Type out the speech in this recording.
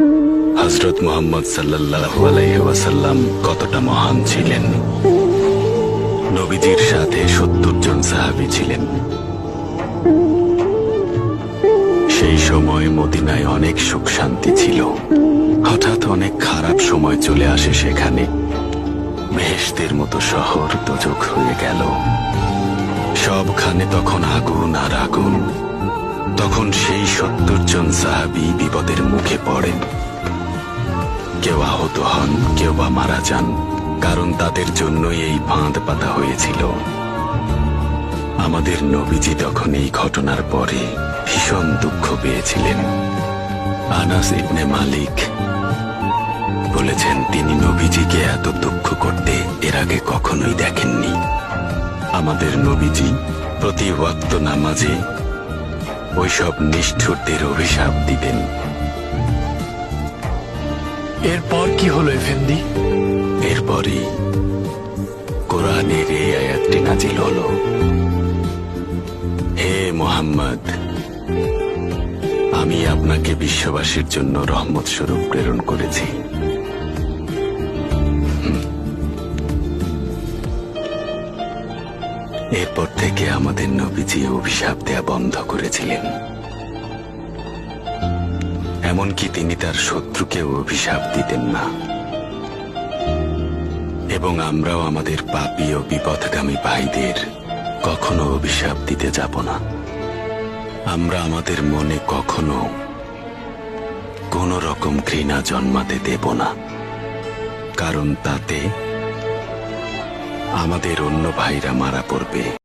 হজরত মোহাম্মদ ওয়াসাল্লাম কতটা মহান ছিলেন। নবীজির সাথে সত্তর জন সাহাবী ছিলেন। সেই সময় মদিনায় অনেক সুখ শান্তি ছিল। হঠাৎ অনেক খারাপ সময় চলে আসে সেখানে। বেহেশতের মতো শহর দোজক হয়ে গেল। সবখানে তখন আগুন আর আগুন। তখন সেই সত্তর জন সাহাবি বিপদের মুখে পড়েন। কেউ আহত হন, কেউ বা মারা যান, কারণ তাদের জন্যই এই বাঁধ পাতা হয়েছিল। আমাদের নবীজি তখন এই ঘটনার পরে ভীষণ দুঃখ পেয়েছিলেন। আনাস ইবনে মালিক বলেছেন, তিনি নবীজিকে এত দুঃখ করতে এর আগে কখনোই দেখেননি। আমাদের নবীজি প্রতি ওয়াক্ত নামাজে ওইসব নিষ্ঠুরদের অভিশাপ দিতেন। এরপর কি হলো এফেন্দি এরপরই কোরআনের এই আয়াতটি নাজিল হলো। হে মোহাম্মদ আমি আপনাকে বিশ্ববাসীর জন্য রহমত স্বরূপ প্রেরণ করেছি। এরপর থেকে আমাদের নবীজি অভিশাপ দেয়া বন্ধ করেছিলেন। এমনকি তিনি তার শত্রুকেও অভিশাপ দিতেন না। এবং আমরাও আমাদের পাপী ও বিপথগামী ভাইদের কখনো অভিশাপ দিতে যাব না। আমরা আমাদের মনে কখনো কোন রকম ঘৃণা জন্মাতে দেব না। কারণ তাতে আমাদের অন্য ভাইরা মারা পড়বে।